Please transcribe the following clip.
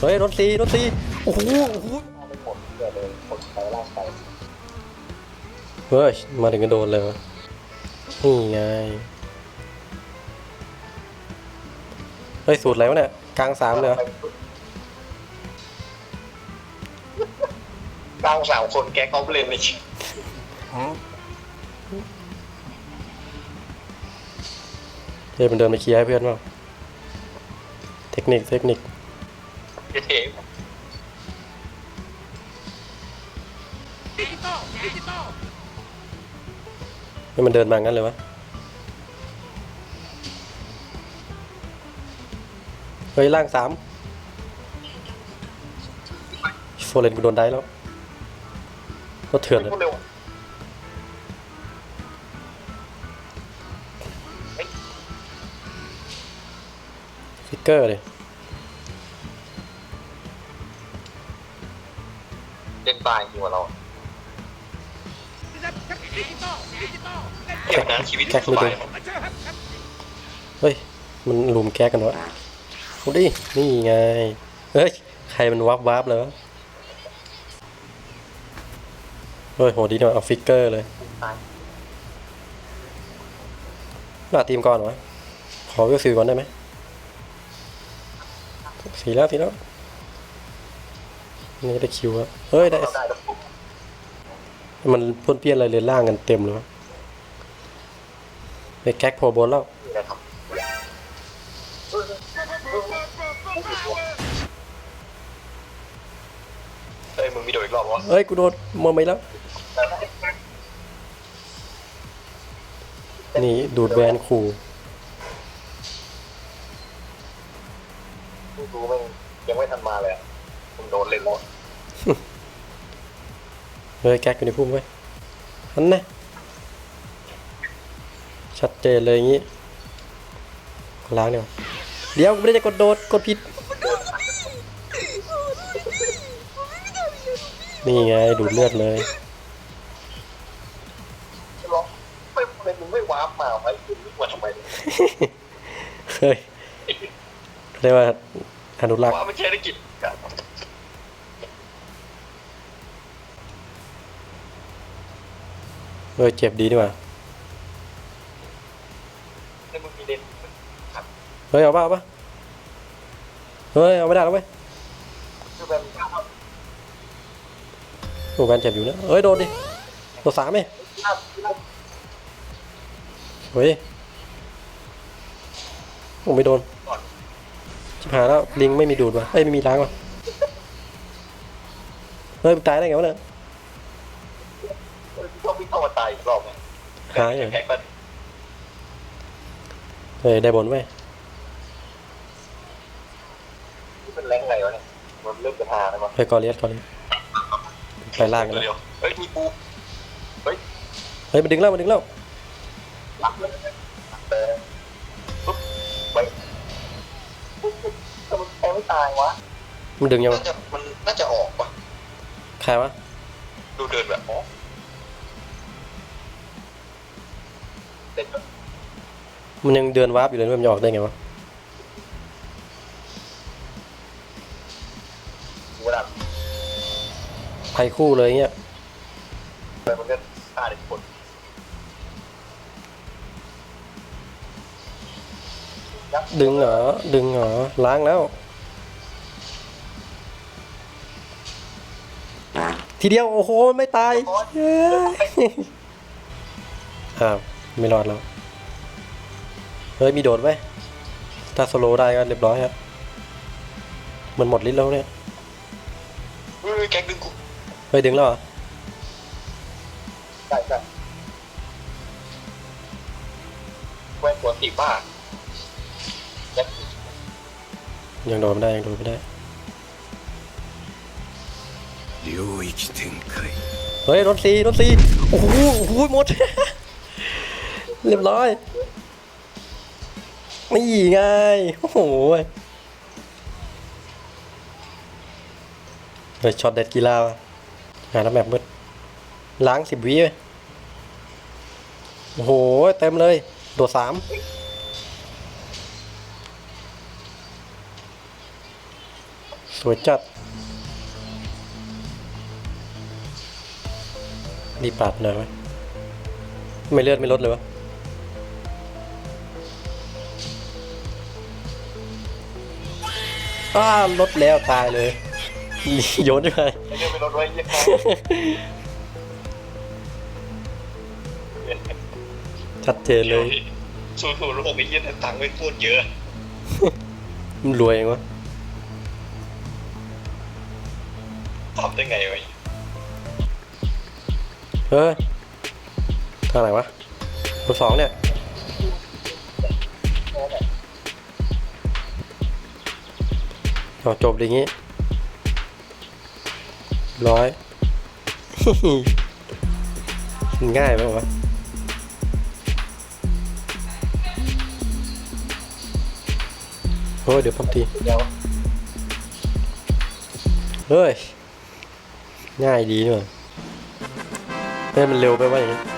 เฮ้ยรถซีรถซีโอ้โหโอ้โหไม่หมดเดี๋ยวเลยคนไปล่างไปเฮ้ยมาถึงก็โดนเลยวะนี่ไงเฮ้ยสูตรอะไรวะเนี่ยกลางสามเลยเหรอกลางสามคนแก๊กเขาเล่นไม่ชิเฮ้ยมันเดินไปเคลียร์ให้เพื่อนเปล่าเทคนิคเทคนิค เท่เฮ้ยมันเดินมางั้นเลยวะ เฮ้ยล่างสามโฟเลนกูโดนได้แล้ว ก็เถื่อนเลย พูดเร็วฟิกเกอร์เลย เล่นตายจริงกว่าเราเก็บนะชีวิตแก๊กสไม่บาดูยเฮ้ย มันลุมแก๊กกันวะเอาดิ นี่ไง เฮ้ย ใครมันวับวับเลยวะเฮ้ย โหดีหน่อยเอาฟิกเกอร์เลยตายหน้าทีมก่อนวะขอเวลซีก่อนได้ไหมสีแล้วสีแล้ว นี่ได้คิวอะเฮ้ยได้เราได้แล้วปุ๊บมันพ่นเปี้ยนอะไรเลยล่างกันเต็มเลยวะไปแก๊กโผล่บนแล้วนี่แหละครับเฮ้ยมึงมีโดดอีกรอบวะเฮ้ยกูโดนมอไม่แล้ว นี่ดูดแวนขู่มึงดูมึงยังไม่ทันมาเลยอะ มึงโดนเล่นหมดเฮ้ยแก๊กอยู่ในพุ่มเว้ยอันนะชัดเจนเลยอย่างงี้ล้างเนี่ยเดี๋ยวกูไม่ได้จะกดโดดกดผิด นี่ไงดูดเลือดเลยจะร้องไม่ไม่มึงไม่วาร์ปมาไว้มึงมาทำไมเนี่ยเฮ้ยเรียกว่าอนุรักษ์ วาร์ปไม่ใช่ได้กิจกัน เฮ้ยเจ็บดีดีกว่าให้มึงมีเล่นครับเฮ้ยเอาป่ะเอาป่ะเฮ้ยเอาไม่ได้แล้วเว้ยคือแบบโอ้แวนเจ็บอยู่นะเฮ้ยโดนดิตัวสามไหมเฮ้ยโอ้ไม่โดนก่อนชิบหายแล้วลิงไม่มีดูดว่ะเอ้ยไม่มีล้างว่ะเฮ้ยมึงตายได้ไงวะเนี่ย ต้องวิ่งเข้ามาตายอีกรอบไงหายเหรอแพ็กมันเฮ้ยได้บนไว้ยมันแรงไงวะเนี่ยมันเริ่มจะหาแล้วมั้งเฮ้ยกอเลียสกอเลียสไปล่างกันแล้วเร็วเฮ้ยมีปูเฮ้ยเฮ้ยมันดึงแล้วมันดึงแล้วรับเลยเออปุ๊บไปปุ๊บปุ๊บแต่มันแทงไม่ตายวะมันดึงยังวะน่าจะมันน่าจะออกปะใครวะดูเดินแบบอ๋อ มันยังเดินวาร์ปอยู่เลยมันจะออกได้ไงวะเวลาไพ่คู่เลยเงี้ยไปมันก็ฆ่าได้ผลดึงเหรอ ดึงเหรอ ล้างแล้ว ทีเดียว โอ้โห ไม่ตายเฮ้ยอ้าว ไม่รอดแล้วเฮ้ยมีโดดไว้ยถ้าสโลว์ได้ก็เรียบร้อยครับมันหมดฤทธิ์แล้วเนี่ย เฮ้ยแก๊กดึงกู เฮ้ยดึงแล้วเหรอ ใช่ใช่แว่นตัวสีบ้าแก๊ก ยังโดดไม่ได้ยังโดดไม่ได้ 领域展开 เฮ้ยรถซีรถซีโอ้โหโอ้โหหมด เรียบร้อยนี่ไงโอ้โหเฮ้ยช็อตเด็ดกีฬาหาแล้วแบบมืดล้างสิบวิเลยโอ้โห เต็มเลย โดดสามสวยจัดรีบปาดหน่อยไหมไม่เลือดไม่ลดเลยวะ อ้าลดแล้วตายเลยโยนไปไอ้เรื่องไปรถไว้ยี่ห้อชัดเจนเลยสู้สู้โลกไอ้ยี่ตังค์ไม่พูดเยอะมันรวยเองวะทำได้ไงวะเฮ้ยทางไหนวะตัวสองเนี่ย เอาจบอย่างงี้ ร้อยง่ายไหมวะโอ้ยเดี๋ยวพัมทีเดี๋ยวเฮ้ย ง่ายดีด้วยเฮ้มันเร็วไปว่าอย่างนี้